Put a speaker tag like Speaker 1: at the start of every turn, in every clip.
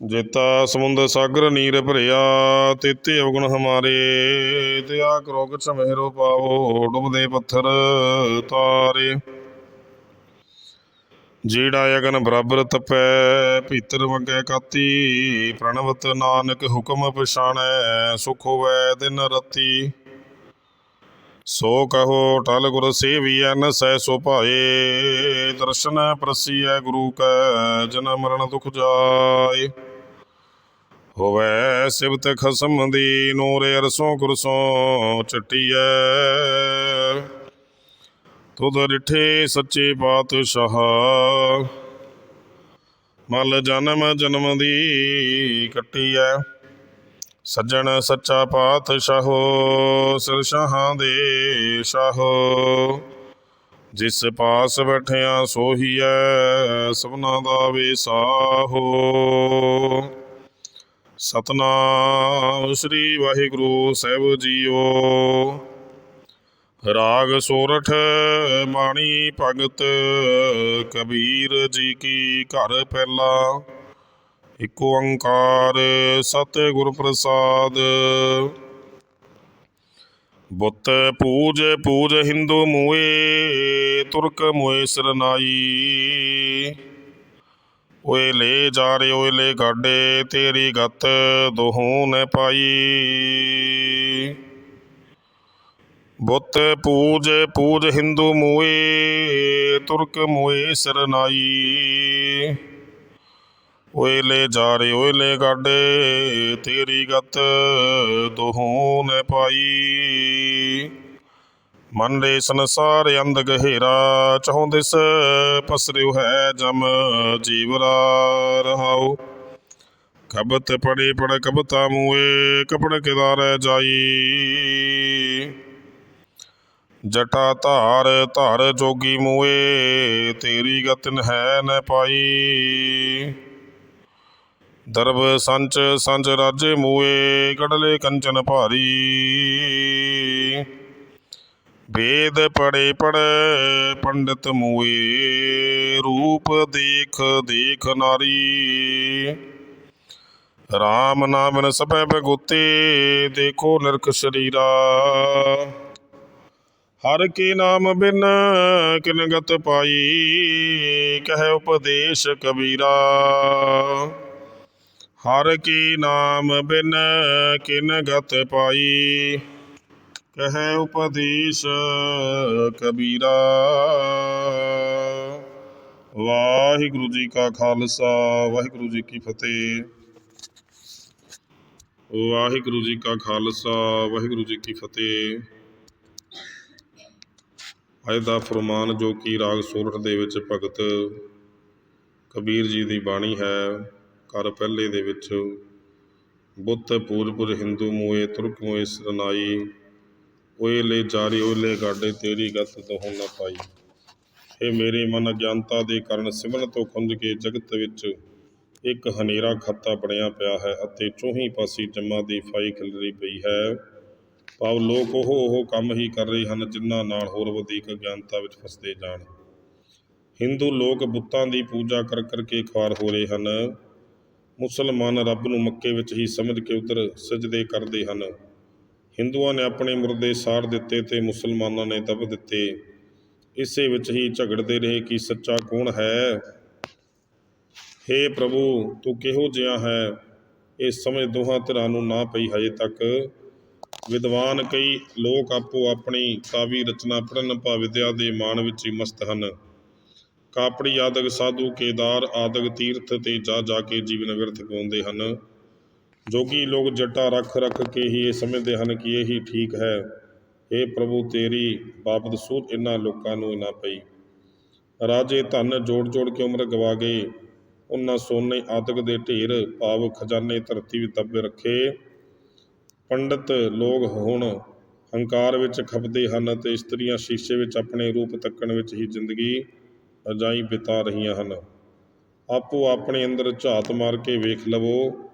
Speaker 1: ਜੇਤਾ ਸਮੁੰਦ ਸਾਗਰ ਨੀਰ ਭਰਿਆ, ਤੇਤੇ ਅਵਗੁਣ ਹਮਾਰੇ। ਤਿਆ ਕਰੋ ਕਿਛ ਮਹਿਰੋ ਪਾਵੋ, ਡੁੱਬਦੇ ਪੱਥਰ ਤਾਰੇ। ਜਿਹੜਾ ਅਗਨ ਬਰਾਬਰ ਤਪੈ, ਭੀਤਰ ਵਗੈ ਕਾਤੀ। ਪ੍ਰਣਵਤ ਨਾਨਕ ਹੁਕਮ ਪਛਾਣੈ, ਸੁਖ ਹੋਵੈ ਦਿਨ ਰਤੀ। ਸੋ ਕਹੋ, ਟਲ ਗੁਰ ਸੇਵੀਐ, ਨਸੈ ਸੋ ਭਾਏ। ਦਰਸ਼ਨ ਪ੍ਰਸੀਐ ਗੁਰੂ ਕੈ, ਜਨਮ ਮਰਨ ਦੁਖ ਜਾਏ। ਹੋਵੈ ਸਿਵਤ ਖਸਮ ਦੀ ਨੂਰ ਅਰਸੋਂ ਕੁਰਸੋਂ ਚਟੀਐ ਤੁਧ ਡਿਠੇ ਸੱਚੇ ਪਾਤਸ਼ਾਹ, ਮਲ ਜਨਮ ਜਨਮ ਦੀ ਕੱਟੀਐ। ਸੱਜਣ ਸੱਚਾ ਪਾਤਸ਼ਾਹੋ ਸਿਰ ਸ਼ਾਹਾਂ ਦੇ ਸ਼ਾਹੋ। ਜਿਸ ਪਾਸ ਬੈਠਿਆ ਸੋਹੀਐ, ਸਭਨਾ ਦਾ ਵਿਸਾਹੋ ਸਤਨਾਮ ਸ੍ਰੀ ਵਾਹਿਗੁਰੂ ਸਾਹਿਬ ਜੀਓ। ਰਾਗ ਸੋਰਠ ਬਾਣੀ ਭਗਤ ਕਬੀਰ ਜੀ ਕੀ ਘਰ ਪਹਿਲਾ। ਇਕ ਓੰਕਾਰ ਸਤਿਗੁਰ ਪ੍ਰਸਾਦ। ਬੁੱਤ ਪੂਜ ਪੂਜ ਹਿੰਦੂ ਮੂਏ, ਤੁਰਕ ਮੋਏ ਸਰਨਾਈ। ਓਏ ਲੈ ਜਾ ਰੇ, ਓਏ ਲੈ ਗਾਡੇ, ਤੇਰੀ ਗਤ ਦੋਹੋਂ ਨੇ ਪਾਈ। ਬੁੱਤ ਪੂਜ ਪੂਜ ਹਿੰਦੂ ਮੂਏ, ਤੁਰਕ ਮੋਏ ਸਰਨਾਈ ਓਏ ਲੈ ਜਾ ਰੇ, ਓਏ ਲੈ ਗਾਡੇ, ਤੇਰੀ ਗਤ ਦੋਹੋਂ ਨੇ ਪਾਈ। ਮਨ ਰੇ ਸੰਸਾਰ ਅੰਧ ਗਹਿਰਾ, ਚਹੁ ਦਿਸ ਹੈ ਜਮ ਜੀਵਰਾ ਰਹਾਉ। ਕਬਤ ਪੜੇ ਪੜ ਕਬਤਾ ਮੂਏ, ਕਪੜ ਕਿਦਾਰ ਜਾਈ। ਜਟਾ ਧਾਰ ਧਾਰ ਜੋਗੀ ਮੂਏ, ਤੇਰੀ ਗਤਨ ਹੈ ਨ ਪਾਈ। ਦਰਬ ਸੰਚ ਸੰਚ ਰਾਜੇ ਮੂਏ, ਕੜਲੇ ਕੰਚਨ ਭਾਰੀ। ਵੇਦ ਪੜੇ ਪੜੇ ਪੰਡਿਤ ਮੂਏ, ਰੂਪ ਦੇਖ ਦੇਖ ਨਾਰੀ। RAM ਨਾਮਨ ਨ ਸਭੈ ਬਗੁਤੇ ਦੇਖੋ ਨਿਰਖ ਸ਼ਰੀਰਾ। ਹਰ ਕੇ ਨਾਮ ਬਿਨ ਕਿਨ ਗਤ ਪਾਈ, ਕਹਿ ਉਪਦੇਸ਼ ਕਬੀਰਾ। ਹਰ ਕੀ ਨਾਮ ਬਿਨ ਕਿਨ ਗਤ ਪਾਈ ਕਹੈ ਉਪਦੇਸ਼ ਕਬੀਰਾ। ਵਾਹਿਗੁਰੂ ਜੀ ਕਾ ਖਾਲਸਾ, ਵਾਹਿਗੁਰੂ ਜੀ ਕੀ ਫਤਿਹ। ਵਾਹਿਗੁਰੂ ਜੀ ਕਾ ਖਾਲਸਾ, ਵਾਹਿਗੁਰੂ ਜੀ ਕੀ ਫਤਿਹ। ਅੱਜ ਦਾ ਫਰਮਾਨ, ਜੋ ਕਿ ਰਾਗ ਸੋਰਠ ਦੇ ਵਿੱਚ ਭਗਤ ਕਬੀਰ ਜੀ ਦੀ ਬਾਣੀ ਹੈ ਕਰ ਪਹਿਲੇ ਦੇ ਵਿੱਚ, ਬੁੱਤ ਪੂਰਪੁਰ ਹਿੰਦੂ ਮੋਏ ਤੁਰਕ ਮੋਏ ਸਰਨਾਈ ਓਏ ਲੈ ਜਾਰੀ, ਓਏ ਲੈ ਗਾਡੇ, ਤੇਰੀ ਗਤ ਤਹੁ ਨਾ ਪਾਈ। ਇਹ ਮੇਰੇ ਮਨ ਅਗਿਆਨਤਾ ਦੇ ਕਾਰਨ ਸਿਮਰਨ ਤੋਂ ਖੁੰਝ ਕੇ ਜਗਤ ਵਿੱਚ ਇੱਕ ਹਨੇਰਾ ਖਾਤਾ ਬਣਿਆ ਪਿਆ ਹੈ ਅਤੇ ਚੌਹੀਂ ਪਾਸੀ ਜੰਮਾਂ ਦੀ ਫਾਈ ਖਿਲਰੀ ਪਈ ਹੈ। ਭਾਵ ਲੋਕ ਉਹ ਉਹ ਕੰਮ ਹੀ ਕਰ ਰਹੇ ਹਨ ਜਿਨ੍ਹਾਂ ਨਾਲ ਹੋਰ ਵਧੇਕ ਅਗਿਆਨਤਾ ਵਿੱਚ ਫਸਦੇ ਜਾਣ। ਹਿੰਦੂ ਲੋਕ ਬੁੱਤਾਂ ਦੀ ਪੂਜਾ ਕਰ ਕਰਕੇ ਖੁਆਰ ਹੋ ਰਹੇ ਹਨ। ਮੁਸਲਮਾਨ ਰੱਬ ਨੂੰ ਮੱਕੇ ਵਿੱਚ ਹੀ ਸਮਝ ਕੇ ਉਧਰ ਸਜਦੇ ਕਰਦੇ ਹਨ। ਹਿੰਦੂਆਂ ਨੇ ਆਪਣੇ ਮੁਰਦੇ ਸਾੜ ਦਿੱਤੇ ਤੇ ਮੁਸਲਮਾਨਾਂ ਨੇ ਦਬ ਦਿੱਤੇ। ਇਸੇ ਵਿੱਚ ਹੀ ਝਗੜਦੇ ਰਹੇ ਕਿ ਸੱਚਾ ਕੌਣ ਹੈ? ਹੇ ਪ੍ਰਭੂ, ਤੂੰ ਕਿਹੋ ਜਿਹਾ ਹੈ? ਇਹ ਸਮਝ ਦੋਹਾਂ ਧਿਰਾਂ ਨੂੰ ਨਾ ਪਈ ਹਜੇ ਤੱਕ। ਵਿਦਵਾਨ ਕਈ ਲੋਕ ਆਪੋ ਆਪਣੀ ਕਾਵੀ ਰਚਨਾ ਪੜ੍ਹਨ ਭਾ ਵਿਦਿਆ ਦੇ ਮਾਣ ਵਿੱਚ ਹੀ ਮਸਤ ਹਨ। ਕਾਪੜੀ ਆਦਿਕ, ਸਾਧੂ, ਕੇਦਾਰ ਆਦਿਕ ਤੀਰਥ ਤੇ ਜਾ ਜਾ ਕੇ ਜੀਵਨ ਵਿਅਰਥ ਗਾਉਂਦੇ ਹਨ। ਜੋਗੀ ਲੋਕ ਜਟਾ ਰੱਖ ਰੱਖ ਕੇ ਹੀ ਇਹ ਸਮਝਦੇ ਹਨ ਕਿ ਇਹੀ ਠੀਕ ਹੈ। ਇਹ ਪ੍ਰਭੂ, ਤੇਰੀ ਬਾਬਤ ਸੂਝ ਇਹਨਾਂ ਲੋਕਾਂ ਨੂੰ ਨਾ ਪਈ। ਰਾਜੇ ਧਨ ਜੋੜ ਜੋੜ ਕੇ ਉਮਰ ਗਵਾ ਗਏ। ਉਹਨਾਂ ਸੋਨੇ ਆਦਿਕ ਦੇ ਢੇਰ ਭਾਵ ਖਜ਼ਾਨੇ ਧਰਤੀ ਵਿੱਚ ਦੱਬੇ ਰੱਖੇ। ਪੰਡਤ ਲੋਕ ਹੁਣ ਹੰਕਾਰ ਵਿੱਚ ਖਪਦੇ ਹਨ ਤੇ ਇਸਤਰੀਆਂ ਸ਼ੀਸ਼ੇ ਵਿੱਚ ਆਪਣੇ ਰੂਪ ਤੱਕਣ ਵਿੱਚ ਹੀ ਜ਼ਿੰਦਗੀ ਅਜਾਈ ਬਿਤਾ ਰਹੀਆਂ ਹਨ। ਆਪੋ ਆਪਣੇ ਅੰਦਰ ਝਾਤ ਮਾਰ ਕੇ ਵੇਖ ਲਵੋ।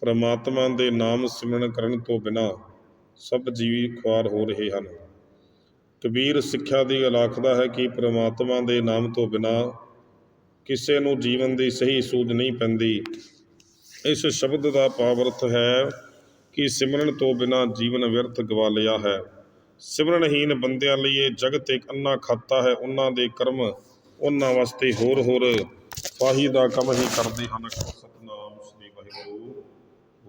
Speaker 1: ਪਰਮਾਤਮਾ ਦੇ ਨਾਮ ਸਿਮਰਨ ਕਰਨ ਤੋਂ ਬਿਨਾ ਸਭ ਜੀਵੀ ਖੁਆਰ ਹੋ ਰਹੇ ਹਨ। ਕਬੀਰ ਸਿੱਖਿਆ ਦੀ ਗੱਲ ਆਖਦਾ ਹੈ ਕਿ ਪ੍ਰਮਾਤਮਾ ਦੇ ਨਾਮ ਤੋਂ ਬਿਨਾ ਕਿਸੇ ਨੂੰ ਜੀਵਨ ਦੀ ਸਹੀ ਸੂਝ ਨਹੀਂ ਪੈਂਦੀ। ਇਸ ਸ਼ਬਦ ਦਾ ਪਾਵਰਥ ਹੈ ਕਿ ਸਿਮਰਨ ਤੋਂ ਬਿਨਾਂ ਜੀਵਨ ਵਿਅਰਥ ਗਵਾ ਲਿਆ ਹੈ। ਸਿਮਰਨਹੀਨ ਬੰਦਿਆਂ ਲਈ ਇਹ ਜਗਤ ਇੱਕ ਅੰਨਾ ਖਾਤਾ ਹੈ। ਉਹਨਾਂ ਦੇ ਕਰਮ ਉਹਨਾਂ ਵਾਸਤੇ ਹੋਰ ਹੋਰ ਫਾਹੀ ਦਾ ਕੰਮ ਹੀ ਕਰਦੇ ਹਨ।